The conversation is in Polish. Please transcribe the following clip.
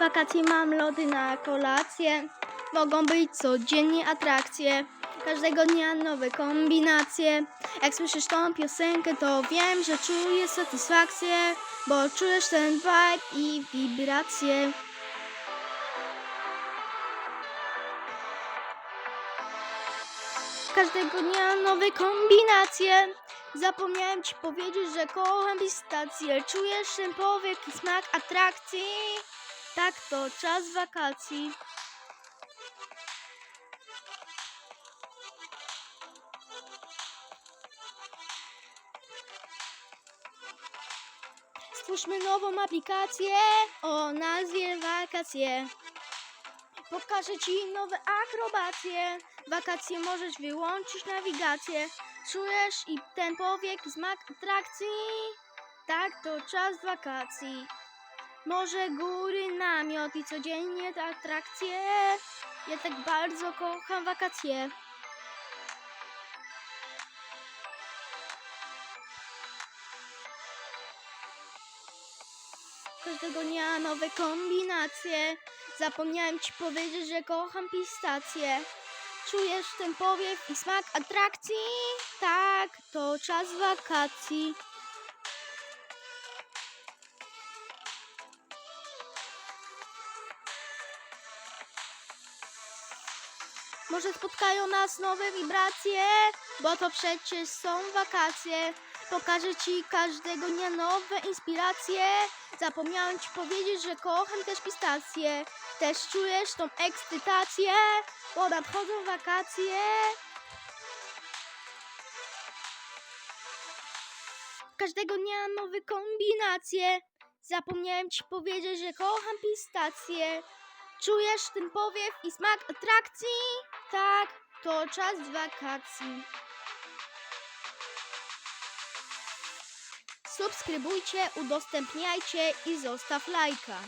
wakacje mam lody na kolację. Mogą być codziennie atrakcje. Każdego dnia nowe kombinacje. Jak słyszysz tą piosenkę, to wiem, że czujesz satysfakcję, bo czujesz ten vibe i wibracje. Każdego dnia nowe kombinacje. Zapomniałem ci powiedzieć, że kocham pistację. Czujesz ten powiek i smak atrakcji? Tak, to czas wakacji. Stwórzmy nową aplikację o nazwie Wakacje. Pokażę Ci nowe akrobacje. Wakacje możesz wyłączyć nawigację. Czujesz i ten powiek smak atrakcji? Tak, to czas wakacji. Może góry, namiot i codziennie te atrakcje. Ja tak bardzo kocham wakacje. Każdego dnia nowe kombinacje. Zapomniałem ci powiedzieć, że kocham pistacje. Czujesz ten powiew i smak atrakcji? Tak, to czas wakacji. Może spotkają nas nowe wibracje, bo to przecież są wakacje. Pokażę ci każdego dnia nowe inspiracje. Zapomniałem ci powiedzieć, że kocham też pistacje. Też czujesz tą ekscytację, bo nadchodzą wakacje. Każdego dnia nowe kombinacje. Zapomniałem ci powiedzieć, że kocham pistacje. Czujesz ten powiew i smak atrakcji? Tak, to czas wakacji. Subskrybujcie, udostępniajcie i zostaw lajka.